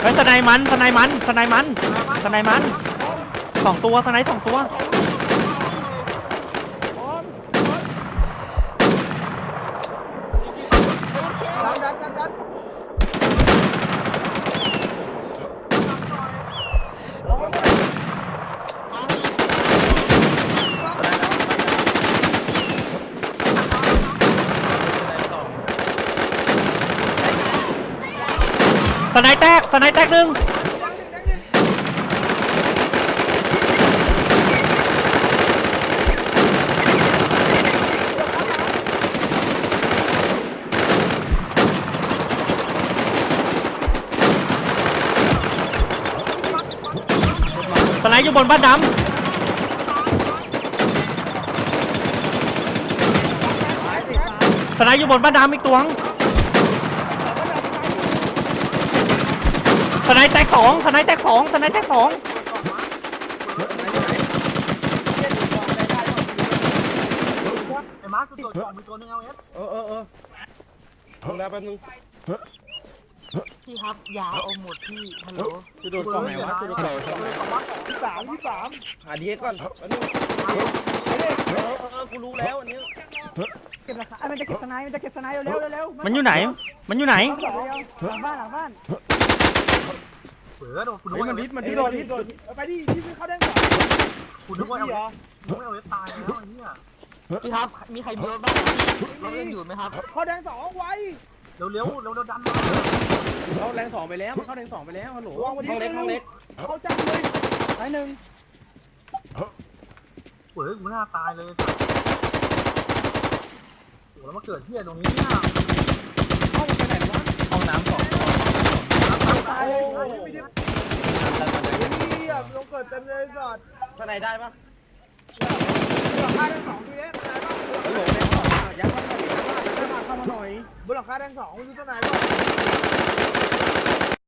เฮ้ยสไนมันสไนมันสไนมันสไนมันสองตัวสไนสองตัวดันดันดัน สไนด์แตกสไนด์แตกหนึ่งสไนด์อยู่บนบ้านดำสไนด์อยู่บนบ้านดำอีกตัวง สไนด์แตกสองสไนด์แตกสองสไนด์แตกสองไอ้มาร์คตัวตัวมีตัวนึงเอาเอฟเออเออเออลงแล้วแป๊บนึงพี่ครับยาเอาหมดพี่ฮัลโหลจะโดนกล่องไหนวะจะโดนกล่องไหนที่สามที่สามหาดีเอสก่อนแป๊บนึงเออเออกูรู้แล้วอันนี้เก็บราคามันจะเก็บสไนด์มันจะเก็บสไนด์เร็วเร็วมันอยู่ไหน มันอยู่ไหนหลังบ้านหลังบ้าน อโดนคุณเฮ้ยมันดิสมันดิสโดนดิสโดนไปดิที่เข้าแดงก่อนคุณนึกว่าเอานึกว่าเอาเอฟตายแล้วไอ้เนี่ยพี่ครับ มีใครมีรถบ้างรถยังอยู่ไหมครับเข้าแดงสองไวเร็วเร็วเร็วเร็วดันมาเขาแรงสองไปแล้วเข้าแรงสองไปแล้วฮัลโหลห้องเล็กห้องเล็กเข้าจังเลยสายหนึ่งเฮ้ยกูหน้าตายเลยโอ้แล้วมาเกิดที่ตรงนี้เนี่ยห้องไปไหนวะห้องน้ำสองตายเลยไม่ได้เฮียลง เกิดเต็มเลยสอดสไนได้ปะบนหลังคาแดงสองดูเอฟอะไรบ้างฮัลโหลแรงสองยัดเข้ามาดิเข้ามาเข้ามาหน่อยบนหลังคาแดงสองดูตัวไหนบ้าง